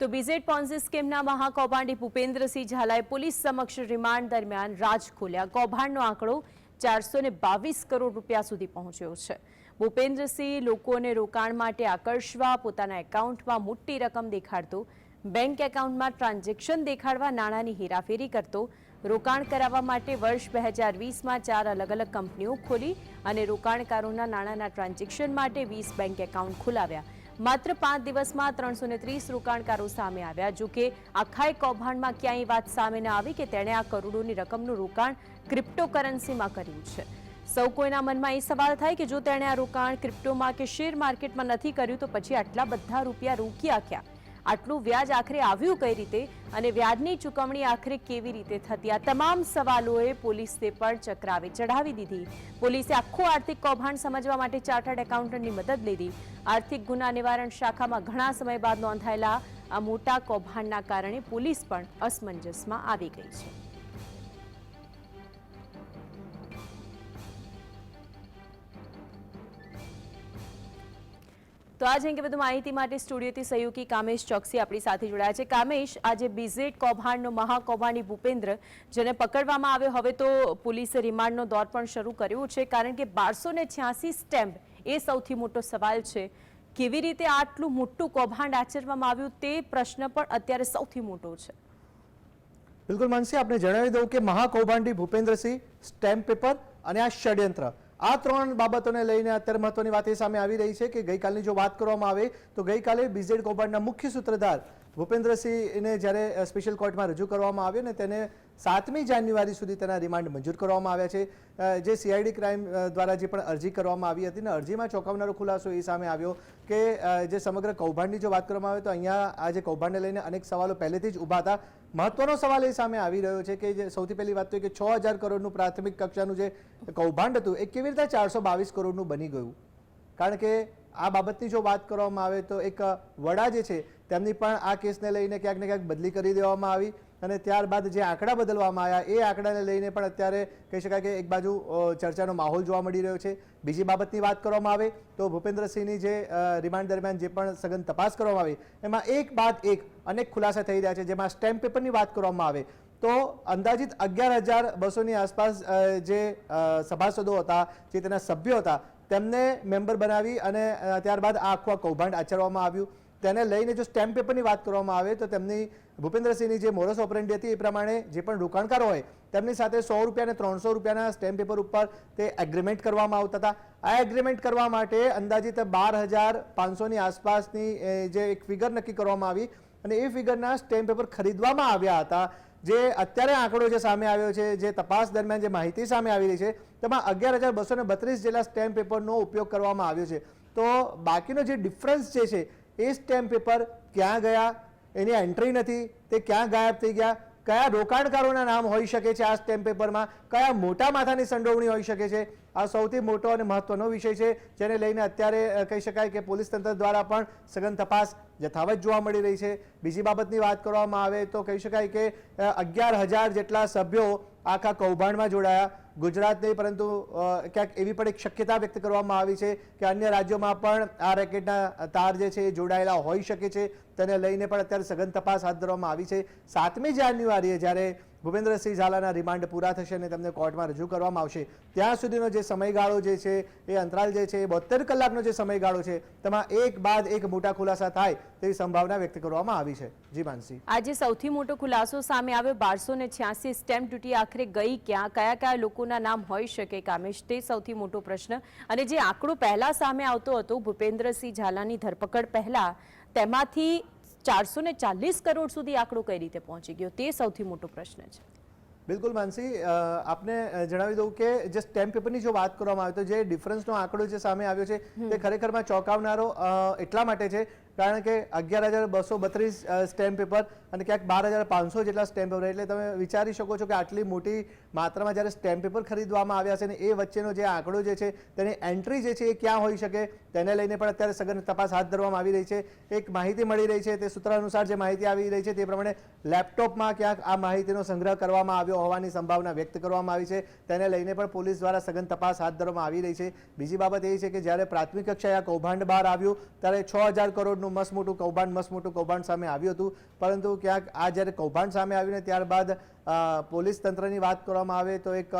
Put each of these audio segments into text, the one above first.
તો BZ Ponzi સ્કીમના મહાકૌભાંડી ભૂપેન્દ્રસિંહ ઝાલાએ પોલીસ સમક્ષ રિમાન્ડ દરમિયાન રાજ ખોલ્યા. કૌભાંડનો આંકડો ચારસો બાવીસ કરોડ રૂપિયા સુધી પહોંચ્યો છે. ભૂપેન્દ્રસિંહ લોકોને રોકાણ માટે આકર્ષવા, પોતાના એકાઉન્ટમાં મોટી રકમ દેખાડતો, બેંક એકાઉન્ટમાં ટ્રાન્ઝેક્શન દેખાડવા નાણાંની હેરાફેરી કરતો, રોકાણ કરાવવા માટે વર્ષ બે હજાર વીસમાં ચાર અલગ અલગ કંપનીઓ ખોલી અને રોકાણકારોના નાણાંના ટ્રાન્ઝેક્શન માટે વીસ બેંક એકાઉન્ટ ખોલાવ્યા. માત્ર પાંચ દિવસમાં ત્રણસો ને ત્રીસ રોકાણકારો સામે આવ્યા. જો કે આખાય કૌભાંડમાં ક્યાંય વાત સામે ન આવી કે તેણે આ કરોડોની રકમનું રોકાણ ક્રિપ્ટોકરન્સીમાં કર્યું છે. સૌ કોઈના મનમાં એ સવાલ થાય કે જો તેણે આ રોકાણ ક્રિપ્ટોમાં કે શેર માર્કેટમાં નથી કર્યું, તો પછી આટલા બધા રૂપિયા રોક્યા ક્યાં આટલું વ્યાજ આખરે આવ્યું કઈ રીતે અને વ્યાજની ચૂકવણી આખરે કેવી રીતે થતી? આ તમામ સવાલોએ પોલીસને પણ ચક્રાવે ચઢાવી દીધી. પોલીસે આખું આર્થિક કૌભાંડ સમજવા માટે ચાર્ટર્ડ એકાઉન્ટન્ટની મદદ લીધી. આર્થિક ગુના નિવારણ શાખામાં ઘણા સમય બાદ નોંધાયેલા આ મોટા કૌભાંડના કારણે પોલીસ પણ અસમંજસમાં આવી ગઈ છે. તો આજ અંગે વધુ માહિતી માટે સ્ટુડિયોથી સહયોગી કામેશ ચોકસી આપણી સાથે જોડાયા છે. કામેશ, આજે બીઝેડ કૌભાંડનો મહાકૌભાંડી ભૂપેન્દ્ર જેને પકડવામાં આવ્યો. હવે તો પોલીસે રિમાન્ડનો દોર પણ શરૂ કર્યો છે. કારણ કે બારસો ને છ્યાસી સ્ટેમ્પ એ સૌથી મોટો સવાલ છે. કેવી રીતે આટલું મોટું કૌભાંડ આચરવામાં આવ્યું તે પ્રશ્ન પણ અત્યારે સૌથી મોટો છે. બિલકુલ માનસી આપણે જણાવી દઉં કે મહાકૌભાંડી ભૂપેન્દ્રસિંહ સ્ટેમ્પ પેપર અને આ ષડયંત્ર આ ત્રણ બાબતોને લઈને અત્યારે મહત્વની વાત એ સામે આવી રહી છે કે ગઈકાલની જો વાત કરવામાં આવે, તો ગઈકાલે બીઝેડ કૌભાંડના મુખ્ય સૂત્રધાર ભૂપેન્દ્રસિંહને જ્યારે સ્પેશિયલ કોર્ટમાં રજૂ કરવામાં આવ્યો ને તેને સાતમી જાન્યુઆરી સુધી તેના રિમાન્ડ મંજૂર કરવામાં આવ્યા છે. જે સીઆઈડી ક્રાઇમ દ્વારા જે પણ અરજી કરવામાં આવી હતી ને અરજીમાં ચોંકાવનારો ખુલાસો એ સામે આવ્યો કે જે સમગ્ર કૌભાંડની જો વાત કરવામાં આવે તો અહીંયા આ જે કૌભાંડને લઈને અનેક સવાલો પહેલેથી જ ઊભા હતા. મહત્વનો સવાલ એ સામે આવી રહ્યો છે કે જે સૌથી પહેલી વાત તો કે છ હજાર કરોડનું પ્રાથમિક કક્ષાનું જે કૌભાંડ હતું એ કેવી રીતે ચારસો બાવીસ કરોડનું બની ગયું? કારણ કે આ બાબતની જો વાત કરવામાં આવે તો એક વડા જે છે તેમની પણ આ કેસને લઈને ક્યાંક ને ક્યાંક બદલી કરી દેવામાં આવી. અને ત્યારબાદ જે આંકડા બદલવામાં આવ્યા, એ આંકડાને લઈને પણ અત્યારે કહી શકાય કે એક બાજુ ચર્ચાનો માહોલ જોવા મળી રહ્યો છે. બીજી બાબતની વાત કરવામાં આવે તો ભૂપેન્દ્રસિંહની જે રિમાન્ડ દરમિયાન જે પણ સઘન તપાસ કરવામાં આવી, એમાં એક બાદ એક અનેક ખુલાસા થઈ રહ્યા છે, જેમાં સ્ટેમ્પ પેપરની વાત કરવામાં આવે. તો અંદાજિત અગિયાર હજાર બસોની આસપાસ જે સભાસદો હતા, જે તેના સભ્યો હતા, તેમને મેમ્બર બનાવી અને ત્યારબાદ આ આખું કૌભાંડ આચરવામાં આવ્યું. તેને લઈને જો સ્ટેમ્પ પેપરની વાત કરવામાં આવે તો તેમની ભૂપેન્દ્રસિંહની જે મોરસ ઓપરેન્ડી હતી એ પ્રમાણે જે પણ રોકાણકારો હોય, તેમની સાથે સો રૂપિયા અને ત્રણસો રૂપિયાના સ્ટેમ્પ પેપર ઉપર તે એગ્રીમેન્ટ કરવામાં આવતા હતા. આ એગ્રીમેન્ટ કરવા માટે અંદાજિત બાર હજાર પાંચસોની આસપાસની જે એક ફિગર નક્કી કરવામાં આવી અને એ ફિગરના સ્ટેમ્પ પેપર ખરીદવામાં આવ્યા હતા. જે અત્યારે આંકડો જે સામે આવ્યો છે, જે તપાસ દરમિયાન જે માહિતી સામે આવી રહી છે, તેમાં અગિયાર હજાર બસો ને બત્રીસ જેટલા સ્ટેમ્પ પેપરનો ઉપયોગ કરવામાં આવ્યો છે. તો બાકીનો જે ડિફરન્સ જે છે એ સ્ટેમ્પ પેપર ક્યાં ગયા? એની એન્ટ્રી નથી. તે ક્યાં ગાયબ થઈ ગયા? કયા રોકાણકારોના નામ હોઈ શકે છે આ સ્ટેમ્પ પેપરમાં? કયા મોટા માથાની સંડોવણી હોઈ શકે છે? આ સૌથી મોટો અને મહત્વનો વિષય છે, જેને લઈને અત્યારે કહી શકાય કે પોલીસ તંત્ર દ્વારા પણ સઘન તપાસ યથાવત જોવા મળી રહી છે. બીજી બાબતની વાત કરવામાં આવે તો કહી શકાય કે અગિયાર હજાર જેટલા સભ્યો આખા કૌભાંડમાં જોડાયા. ગુજરાત નહીં, પરંતુ ક્યાંક એવી પણ એક શક્યતા વ્યક્ત કરવામાં આવી છે કે અન્ય રાજ્યોમાં પણ આ રેકેટના તાર જે છે એ જોડાયેલા હોઈ શકે છે. તેને લઈને પણ અત્યારે સઘન તપાસ હાથ ધરવામાં આવી છે. સાતમી જાન્યુઆરીએ જ્યારે ભૂપેન્દ્રસિંહ ઝાલાના રિમાન્ડ પૂરા થશે અને તેમને કોર્ટમાં રજૂ કરવામાં આવશે. ત્યાં સુધીનો જે સમયગાળો જે છે, એ અંતરાલ જે છે, એ બોતેર કલાકનો જે સમયગાળો છે, તેમાં એક બાદ એક મોટા ખુલાસા થાય તેવી સંભાવના વ્યક્ત કરવામાં આવી છે. જી માનસી. આજે સૌથી મોટો ખુલાસો સામે આવ્યો બારસો ને છ્યાસી સ્ટેમ્પ ડ્યુટી આખરે ગઈ ક્યાં, કયા કયા લોકોના નામ હોઈ શકે કામેશ? તે સૌથી મોટો પ્રશ્ન. અને જે આંકડો પહેલા સામે આવતો હતો ભૂપેન્દ્રસિંહ ઝાલાની ધરપકડ પહેલા, તેમાંથી ચારસો ને ચાલીસ કરોડ સુધી આંકડો કઈ રીતે પહોંચી ગયો? તે સૌથી મોટો પ્રશ્ન છે. બિલકુલ માનસી. આપને જણાવી દઉં કે જે સ્ટેમ્પ પેપરની જો વાત કરવામાં આવે તો જે ડિફરન્સનો આંકડો જે સામે આવ્યો છે તે ખરેખરમાં ચોંકાવનારો એટલા માટે છે કારણ કે અગિયાર હજાર બસો બત્રીસ સ્ટેમ્પ પેપર અને ક્યાંક બાર હજાર પાંચસો જેટલા સ્ટેમ્પ પેપર એટલે તમે વિચારી શકો છો કે આટલી મોટી માત્રામાં જ્યારે સ્ટેમ્પ પેપર ખરીદવામાં આવ્યા છે ને એ વચ્ચેનો જે આંકડો જે છે, તેની એન્ટ્રી જે છે એ ક્યાં હોઈ શકે, તેને લઈને પણ અત્યારે સઘન તપાસ હાથ ધરવામાં આવી રહી છે. એક માહિતી મળી રહી છે તે સૂત્ર અનુસાર જે માહિતી આવી રહી છે તે પ્રમાણે લેપટોપમાં ક્યાંક આ માહિતીનો સંગ્રહ કરવામાં આવ્યો હોવાની સંભાવના વ્યક્ત કરવામાં આવી છે. તેને લઈને પણ પોલીસ દ્વારા સઘન તપાસ હાથ ધરવામાં આવી રહી છે. બીજી બાબત એ છે કે જ્યારે પ્રાથમિક કક્ષાએ આ કૌભાંડ બહાર આવ્યું, ત્યારે છ હજાર કરોડનું મસ્ત મોટું કૌભાંડ, મસ્ત મોટું કૌભાંડ સામે આવ્યું હતું. પરંતુ ક્યાંક આ જ્યારે કૌભાંડ સામે આવ્યું ને ત્યારબાદ પોલીસ તંત્રની વાત કરવામાં આવે તો એક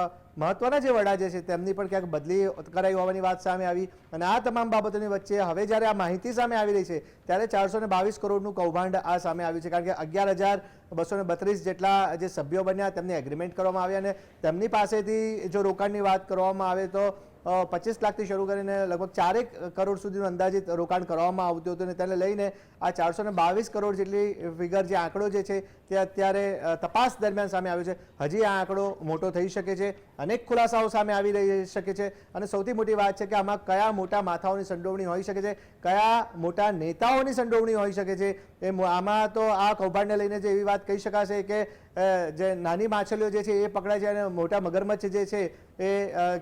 મહત્વના જે વડા જે છે તેમની પણ ક્યાંક બદલી કરાઈ હોવાની વાત સામે આવી. અને આ તમામ બાબતોની વચ્ચે હવે જ્યારે આ માહિતી સામે આવી રહી છે, ત્યારે ચારસો ને બાવીસ કરોડનું કૌભાંડ આ સામે આવ્યું છે. કારણ કે અગિયાર હજાર બસો ને બત્રીસ જેટલા જે સભ્યો બન્યા, તેમને એગ્રીમેન્ટ કરવામાં આવ્યા અને તેમની પાસેથી જો રોકાણની વાત કરવામાં આવે તો પચીસ લાખથી શરૂ કરીને લગભગ ચારેક કરોડ સુધીનું અંદાજિત રોકાણ કરવામાં આવતું હતું અને તેને લઈને આ ચારસો બાવીસ કરોડ જેટલી ફિગર જે આંકડો જે છે તે અત્યારે તપાસ દરમિયાન સામે આવ્યો છે. હજી આ આંકડો મોટો થઈ શકે છે. અનેક ખુલાસાઓ સામે આવી રહી શકે છે. અને સૌથી મોટી વાત છે કે આમાં કયા મોટા માથાઓની સંડોવણી હોઈ શકે છે? કયા મોટા નેતાઓની સંડોવણી હોઈ શકે છે? એ આમાં તો આ કૌભાંડને લઈને જે એવી વાત કહી શકાશે કે જે નાની માછલીઓ જે છે એ પકડાય છે અને મોટા મગરમચ્છ જે છે એ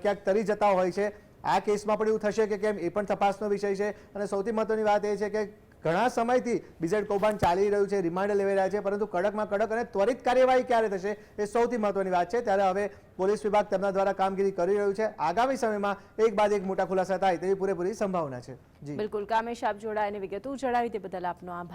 ક્યાંક તરી જતા હોય છે. આ કેસમાં પણ એવું થશે કે કેમ એ પણ તપાસનો વિષય છે. અને સૌથી મહત્વની વાત એ છે કે ઘણા સમયથી બીજેડ કૌભાંડ ચાલી રહ્યું છે, રિમાન્ડ લેવાઈ રહ્યા છે, પરંતુ કડકમાં કડક અને ત્વરિત કાર્યવાહી ક્યારે થશે એ સૌથી મહત્વની વાત છે. ત્યારે હવે પોલીસ વિભાગ તેમના દ્વારા કામગીરી કરી રહ્યું છે. આગામી સમયમાં એક બાદ એક મોટા ખુલાસા થાય તેવી પૂરેપૂરી સંભાવના છે. બિલકુલ. કામેશ આપ જોડાઈને વિગતો જણાવી તે બદલ આપનો આભાર.